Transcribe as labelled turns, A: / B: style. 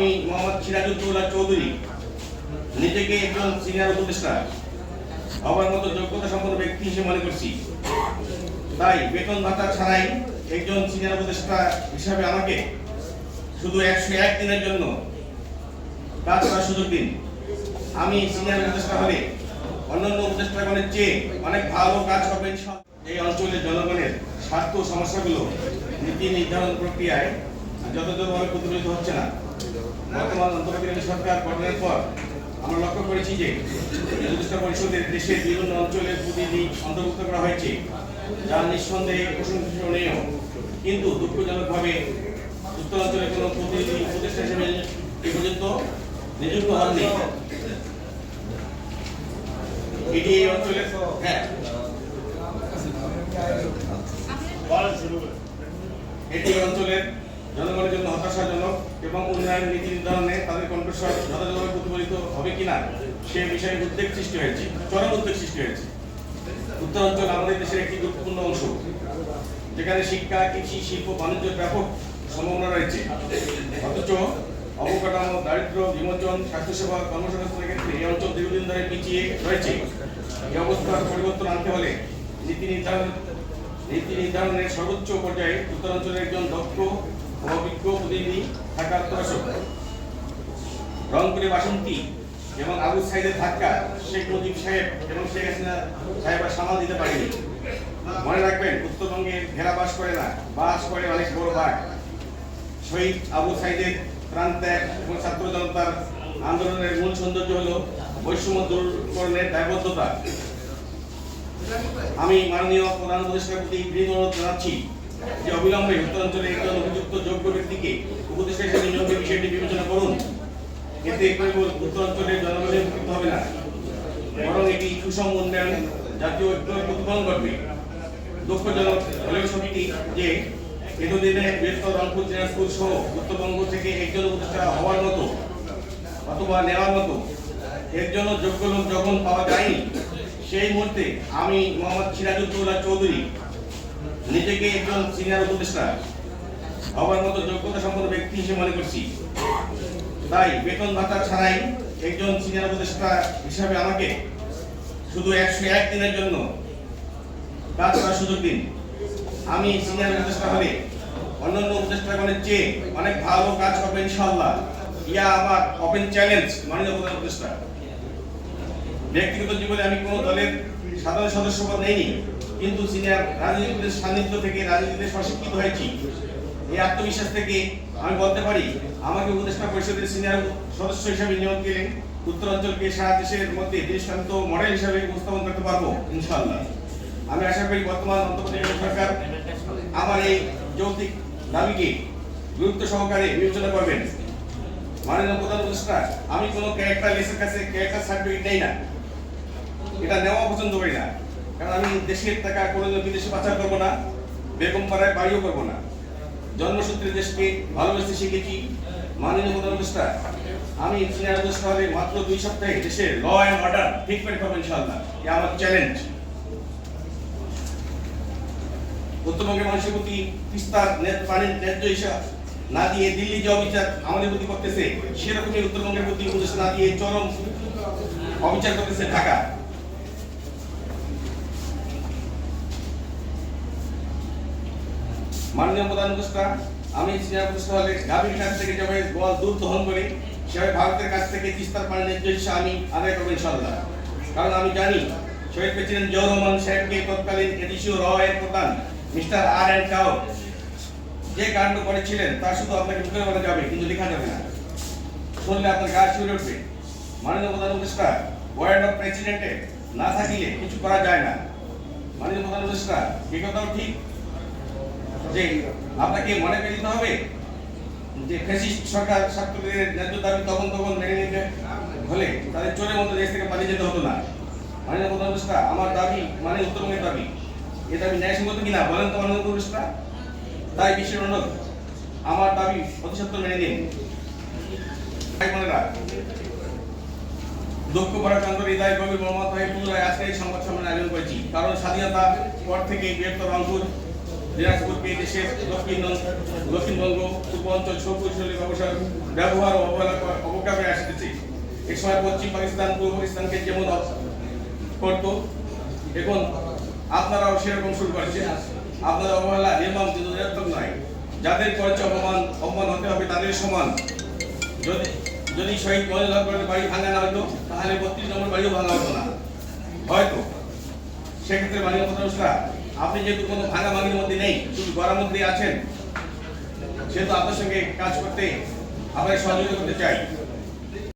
A: আমি মোহাম্মদ সিরাজুদ্দৌলা চৌধুরী, নিজেকে একজন সিনিয়র উপদেষ্টা, হবার মতো যোগ্যতা সম্পন্ন ব্যক্তি হিসেবে মনে করছি। তাই বেতন ভাতা ছাড়াই একজন সিনিয়র উপদেষ্টা হিসাবে আমাকে শুধু একশো এক দিনের জন্য কাজ করার সুযোগ দিন। আমি সিনিয়র উপদেষ্টা হলে অন্যান্য উপদেষ্টাগণের চেয়ে অনেক ভালো কাজ করবেন। এই অঞ্চলের জনগণের স্বার্থ সমস্যাগুলো নীতি নির্ধারণ প্রক্রিয়ায় যথাযথভাবে প্রতিফলিত হচ্ছে না বর্তমান অন্তর্বর্তীকালীন সরকার গঠনের পর আমরা লক্ষ্য করেছি যে উপদেষ্টা পরিষদের দেশের বিভিন্ন অঞ্চলের প্রতিনিধি অন্তর্ভুক্ত করা হয়েছে যা নিঃসন্দেহে প্রশংসনীয় কিন্তু দুঃখজনকভাবে উত্তরাঞ্চলের কোনো প্রতিনিধি উপদেষ্টা হিসেবে এ পর্যন্ত নিযুক্ত হননি। এটি এই অঞ্চলের হ্যাঁ। এটি অঞ্চলের এবং উন্নয়ন নীতি নির্ধারণে তাদের কণ্ঠস্বর যথাযথভাবে প্রতিফলিত হবে কিনা সে বিষয়ে উদ্বেগ সৃষ্টি হয়েছে, চরম উদ্বেগ সৃষ্টি হয়েছে। উত্তরাঞ্চল আমাদের দেশের একটি গুরুত্বপূর্ণ অংশ, যেখানে শিক্ষা, কৃষি, শিল্প বাণিজ্যের ব্যাপক সম্ভাবনা রয়েছে। অথচ অবকাঠামো, দারিদ্র বিমোচন স্বাস্থ্যসেবা, কর্মসংস্থানের ক্ষেত্রে এই অঞ্চল দীর্ঘদিন ধরে পিছিয়ে রয়েছে। এই অবস্থার পরিবর্তন আনতে হলে নীতি নির্ধারণ নীতি নির্ধারণের সর্বোচ্চ পর্যায়ে উত্তরাঞ্চলের একজন দক্ষ অভিজ্ঞ রংপুরে বাসন্তী এবং আবু সাইদের ধাক্কা, শেখ মুজিব সাহেব এবং শেখ হাসিনা সাহেব সামাল দিতে পারেনি। মনে রাখবেন, উত্তরবঙ্গে ঘেরা বাস করে না, বাস করে অনেক বড় বাঘ। শহীদ আবু সাইদের প্রাণ ত্যাগ এবং ছাত্র জনতার আন্দোলনের মূল সৌন্দর্য হলো বৈষম্য দূরকরণের দায়বদ্ধতা। আমি মাননীয় প্রধান উপদেষ্টার প্রতি অনুরোধ জানাচ্ছি যে অবিলম্বে উত্তরাঞ্চলে একজন উপযুক্ত যোগ্য ব্যক্তিকে উপদেষ্টা হিসেবে নিয়োগের বিষয়টি বিবেচনা করুন। এতে উত্তরাঞ্চলের জনগণের উপকৃত হবে না, বরং এটি সুষম উন্নয়ন, জাতীয় ঐক্যের প্রতিফলন ঘটবে। দুঃখজনক হলেও যে এতদিনে বৃহত্তর রংপুর দিনাজপুর সহ উত্তরবঙ্গ থেকে একজন উপদেষ্টা হওয়ার মতো অথবা নেওয়ার মতো এর জন্য যোগ্য লোক যখন পাওয়া যায়নি, সেই মুহূর্তে আমি মোহাম্মদ সিরাজুদ্দৌলা চৌধুরী নিজেকে একজন সিনিয়র উপদেষ্টা। হওয়ার মতো যোগ্যতা সম্পন্ন ব্যক্তি হিসেবে মনে করছি। তাই বেতন ভাতা ছাড়াই একজন সিনিয়র উপদেষ্টা হিসাবে আমাকে শুধু একশো এক দিনের জন্য কাজ করার সুযোগ দিন। আমি সিনিয়র উপদেষ্টা হলে অন্যান্য উপদেষ্টাগণের চেয়ে অনেক ভালো কাজ করবে ইনশাআল্লাহ। ইয়া আমার ওপেন চ্যালেঞ্জ মাননীয় প্রধান উপদেষ্টা। ব্যক্তিগত জীবনে আমি কোনো দলের সাধারণ সদস্য পদ নেইনি। কিন্তু সিনিয়র রাজনীতিবিদের সান্নিধ্য থেকে রাজনীতিতে স্বশিক্ষিত হয়েছি, এই আত্মবিশ্বাস থেকে আমি বলতে পারি, আমাকে উপদেষ্টা পরিষদের সিনিয়র সদস্য হিসেবে নিয়োগ দিলে উত্তরাঞ্চলকে সারা দেশের মধ্যে দৃষ্টান্ত মডেল হিসেবে উপস্থাপন করতে পারব, ইনশাআল্লাহ। আমি আশা করি বর্তমান অন্তর্বর্তীকালীন সরকার আমার এই যৌক্তিক দাবিকে গুরুত্ব সহকারে বিবেচনা করবেন। মাননীয় প্রধান উপদেষ্টা, আমি কোনো ক্যারেক্টার লেসের কাছে ক্যারেক্টার সার্টিফিকেট নেই না। এটা নেওয়া পছন্দ করি না। কারণ আমি দেশের টাকা কোনোদিন বিদেশে পাচার করব না, বেগম পাড়ায় বাড়িও করব না। জন্মসূত্রে দেশকে ভালোবেসে শিখেছি মাননীয় প্রধান উপদেষ্টা, আমি সিনিয়র উপদেষ্টা মাত্র দুই সপ্তাহে দেশের ল অ্যান্ড অর্ডার ঠিক করে পাবো ইনশাআল্লাহ। এ আমার চ্যালেঞ্জ। উত্তরবঙ্গের মানুষের প্রতি তিস্তার পানির ন্যায্য হিসাব না দিয়ে দিল্লি যে অবিচার আমাদের প্রতি করতেছে, সেরকমই উত্তরবঙ্গের প্রতি উপদেশ না দিয়ে চরম অবিচার করতেছে ঢাকা। মাননীয় প্রধান উপদেষ্টা, আমি উপদেষ্টা হলে গাভীর কাছ থেকে যেভাবে গোয়াল দুধ দহন করি, সেভাবে ভারতের কাছ থেকে তিস্তার পানির ন্যায্য আমি আদায় করব ইনশাআল্লাহ। কারণ আমি জানি, শহীদ প্রেসিডেন্ট জিয়াউর রহমান সাহেবকে তৎকালীন এডিসিও র এর প্রধান মিস্টার আর এন্ড কাউ যে কাণ্ড করেছিলেন, তা শুধু আপনাকে মুখে বলা যাবে, কিন্তু লেখা যাবে না। শুনলে আপনার গা শিউরে উঠবে। মাননীয় প্রধান উপদেষ্টা ওয়ার্ড অফ প্রেসিডেন্টে না থাকিলে কিছু করা যায় না। মাননীয় প্রধান উপদেষ্টা এ কথাও ঠিক যে আপনাকে মনে করে দিতে হবে যে ফ্যাসিস্ট সরকার ছাত্রদের ন্যায্য দাবি তখন তখন মেনে নিতে হলে তাদের চোরের মতো দেশ থেকে পালিয়ে যেতে হতো না। মাননীয় উপদেষ্টা আমার দাবি মানে উত্তরবঙ্গের দাবি, এ দাবি ন্যায়সঙ্গত কিনা বলেন তো মাননীয় উপদেষ্টা? তাই বিশ্বের অনুরোধ, আমার দাবি অতি সত্ত্বর মেনে নিন। ভাই দুঃখ পরাক্রান্ত হৃদয় গভীর মমতা হয়ে পুনরায় আজকে এই সংবাদ সম্মেলন আয়োজন করেছি। কারণ স্বাধীনতা পর থেকে বৃহত্তর রংপুর ব্যবহার ও অবহেলা করা- আসতেছে। এ সময় পশ্চিম পাকিস্তান, পূর্ব পাকিস্তানকে যেমন করত, এখন আপনারাও সেরকম শুরু করেছেন। আপনাদের অবহেলা নির্মম, কিন্তু নয়। যাদের করেছে অপমান অপমান হতে হবে তাদের সমান। যদি যদি শহীদ মহিলা বাড়ি ভাঙা না হতো তাহলে বত্রিশ নম্বর বাড়িও ভাঙা হতো না। হয়তো। সেক্ষেত্রে বাড়ির কথা আপনি যেহেতু কোনো ভাঙা ভাঙির মধ্যে নেই, শুধু গড়ার মধ্যে আছেন, সেহেতু আপনার সঙ্গে কাজ করতে আমরা সহযোগিতা করতে চাই।